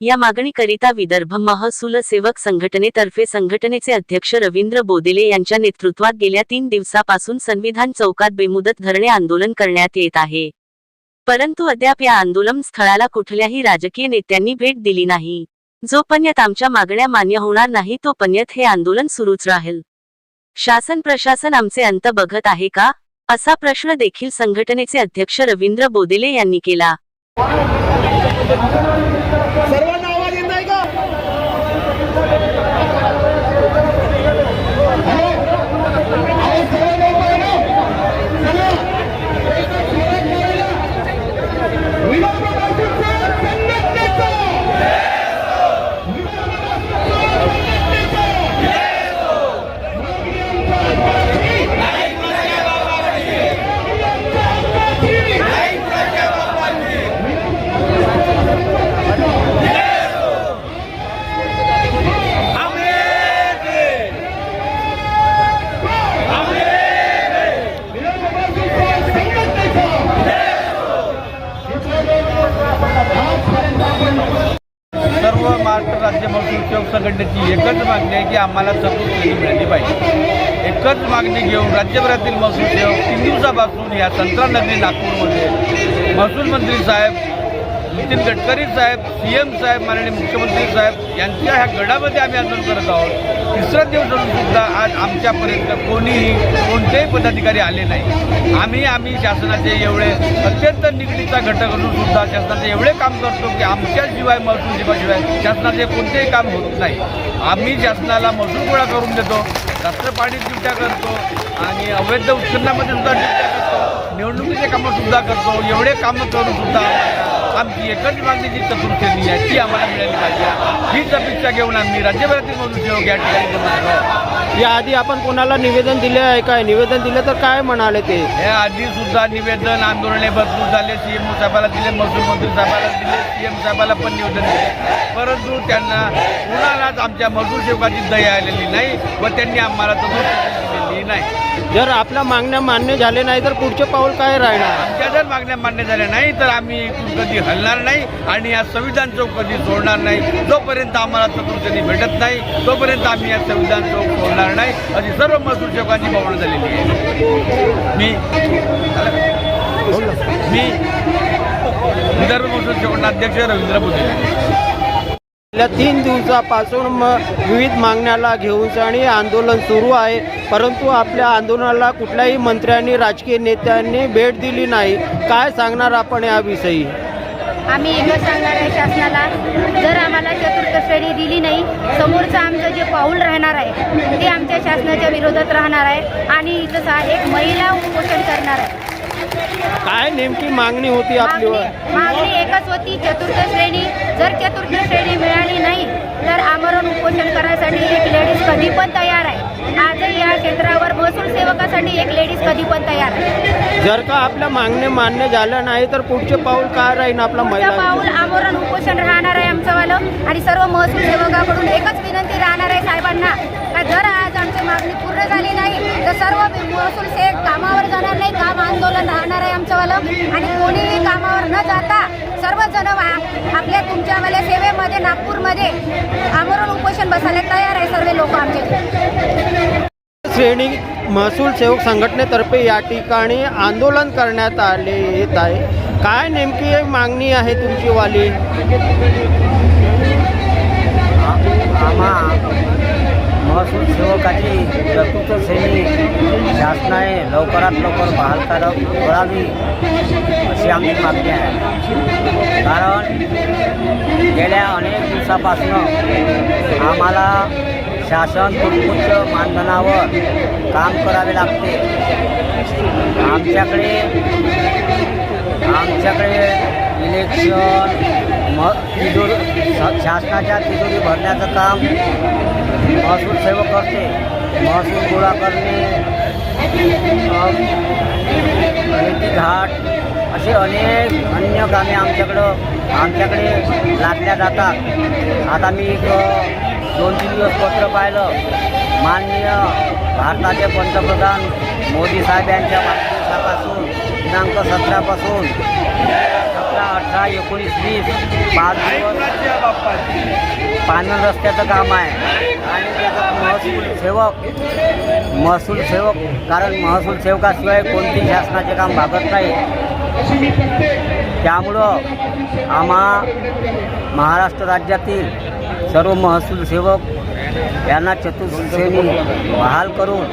या मागणीकरिता विदर्भ महसूल सेवक संघटनेतर्फे संघटनेचे अध्यक्ष रवींद्र बोदेले यांच्या नेतृत्वात गेल्या तीन दिवसापासून संविधान चौकात बेमुदत धरणे आंदोलन करण्यात येत आहे. परंतु अद्याप या आंदोलन स्थळाला कुठल्याही राजकीय नेत्यांनी भेट दिली नाही. जोपर्यंत आमच्या मागण्या मान्य होणार नाही तोपर्यंत हे आंदोलन सुरूच राहील. शासन प्रशासन आमचे अंत बघत आहे का? असा प्रश्न देखील संघटनेचे अध्यक्ष रवींद्र बोदेले यांनी केला. सर्व महाराष्ट्र राज्य महसूल सेवक संघटनेची एकच मागणी आहे की आम्हाला चतुर्थी मिळाली पाहिजे. एकच मागणी घेऊन राज्यभरातील महसूल सेवक तीन दिवसापासून या संत्रानगरी नागपूरमध्ये. महसूल मंत्री साहेब नितीन गडकरी साहेब सी एम साहेब माननीय मुख्यमंत्री साहेब यांच्या ह्या गडामध्ये आम्ही आंदोलन करत आहोत. तिसरा दिवस असून सुद्धा आज आमच्यापर्यंत कोणीही कोणतेही पदाधिकारी आले नाही. आम्ही आम्ही शासनाचे एवढे अत्यंत निगडीचा घटक असून सुद्धा शासनाचे एवढे काम करतो की आमच्याशिवाय महसूल सेवाशिवाय शासनाचे कोणतेही काम होत नाही. आम्ही शासनाला महसूल गोळा करून देतो जास्त पाणी चिमट्या करतो आणि अवैध उत्खननामध्ये सुद्धा निवडणुकीचे कामं सुद्धा करतो. एवढे कामं करून सुद्धा आमची एकच मागणी जी चतुर्थी आहे ती आम्हाला मिळाली पाहिजे. हीच अपेक्षा घेऊन आम्ही राज्यभरातील सेवक या ठिकाणी आहोत. याआधी आपण कोणाला निवेदन दिले आहे काय? निवेदन दिलं तर काय म्हणाले ते? हे आधी सुद्धा निवेदन आंदोलने भरपूर झाले. सीएम साहेबाला दिले महसूल मंत्री साहेबाला दिले सीएम साहेबाला पण निवेदन दिले. परंतु त्यांना कुणालाच आमच्या महसूल सेवकाची दया आलेली नाही व त्यांनी आम्हाला दिलेली नाही जर आपल्या मागण्या मान्य झाले नाही तर पुढचे पाऊल काय राहणार आमच्या जर मागण्या मान्य झाल्या नाही तर आम्ही इथून कधी हलणार नाही आणि या संविधान चौक कधी सोडणार नाही जोपर्यंत आम्हाला चतुर्थी भेटत नाही तोपर्यंत आम्ही या संविधान चौक सोडणार नाही अशी सर्व महसूल सेवकांची भावना झालेली आहे मी मी विदर्भ महसूल सेवकांना अध्यक्ष रवींद्र बुद्धे गेल्या तीन दिवसापासून मग विविध मागण्याला घेऊन आणि आंदोलन सुरू आहे. परंतु आपल्या आंदोलनाला कुठल्याही मंत्र्यांनी राजकीय नेत्यांनी भेट दिली नाही. काय सांगणार आपण याविषयी? आम्ही एकच सांगणार आहे शासनाला. जर आम्हाला चतुर्थ श्रेणी दिली नाही समोरचं आमचं जे पाऊल राहणार आहे ते आमच्या शासनाच्या विरोधात राहणार आहे आणि जसा एक महिला उपोषण करणार आहे. काय नेमकी मागणी होती आपली? मागणी मागणी एकच होती चतुर्थ श्रेणी. जर चतुर्थ श्रेणी मिळाली नाही तर आमरण उपोषण करण्यासाठी एक लेडीज कधी पण तयार आहे. आजही या क्षेत्रावर महसूल सेवकासाठी एक लेडीज कधी पण तयार आहे. जर का आपल्या मागण्या मान्य झाल्या नाही तर पुढचे पाऊल काय राहील आपला महिला पाऊल आमरण उपोषण राहणार आहे आमचंवालं आणि सर्व महसूल सेवकाकडून एकच विनंती राहणार आहे साहेबांना का जर आज आमची मागणी पूर्ण झाली नाही तर सर्व महसूल सेवक कामावर जाणार नाही. काम आंदोलन राहणार आहे आमचंवालं आणि कोणीही कामावर न जाता सर्वजण वा- आपल्या तुमच्यावाल्या सेवेमध्ये नागपूरमध्ये आमरण उपोषण बसायला तयार आहे सर्व लोक आमचे. श्रेणी महसूल सेवक संघटनेतर्फे या ठिकाणी आंदोलन करण्यात आले येत आहे. काय नेमकी मागणी आहे तुमची वाली? आम्हा महसूल सेवकाची चतुर्थ श्रेणी शासनाने लवकरात लवकर बहाल करा करावी अशी आमची मागणी आहे. कारण गेल्या अनेक दिवसापासून आम्हाला शासन सर्वोच्च मानधनावर काम करावे लागते. आमच्याकडे आमच्याकडे इलेक्शन म तिजोरी शासनाच्या तिजोरी भरण्याचं काम महसूल सेवक करते. महसूल गोळा करणे घाट असे अनेक अन्य कामे आमच्याकडं आमच्याकडे लागल्या जातात. आता मी एक दोन तीन दिवस पत्र पाहिलं. माननीय भारताचे पंतप्रधान मोदी साहेब यांच्या वाढदिवसापासून दिनांक सतरापासून. सतरा अठरा एकोणीस वीस पाच दिवस पानन रस्त्याचं काम आहे. आणि त्याचं महसूल सेवक महसूल सेवक कारण महसूल सेवकाशिवाय कोणतेही शासनाचे काम भागत नाही. त्यामुळं आम्हा महाराष्ट्र राज्यातील सर्व महसूल सेवक यांना चतुर्श्रेणी बहाल करून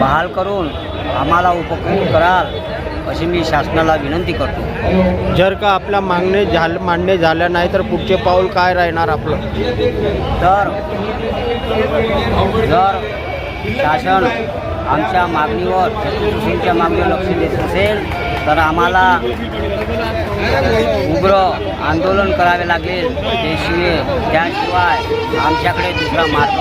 बहाल करून आम्हाला उपकृत कराल. अशी मी शासनाला विनंती करतो. जर का आपल्या मागणे झाल मान्य झाल्या नाही तर पुढचे पाऊल काय राहणार आपलं? तर जर शासन आमच्या मागणीवर चतुर्दशींच्या मागणीवर लक्ष देत असेल तर आम्हाला उग्र आंदोलन करावे लागेल. त्याशिवाय त्याशिवाय आमच्याकडे दुसरा मार्ग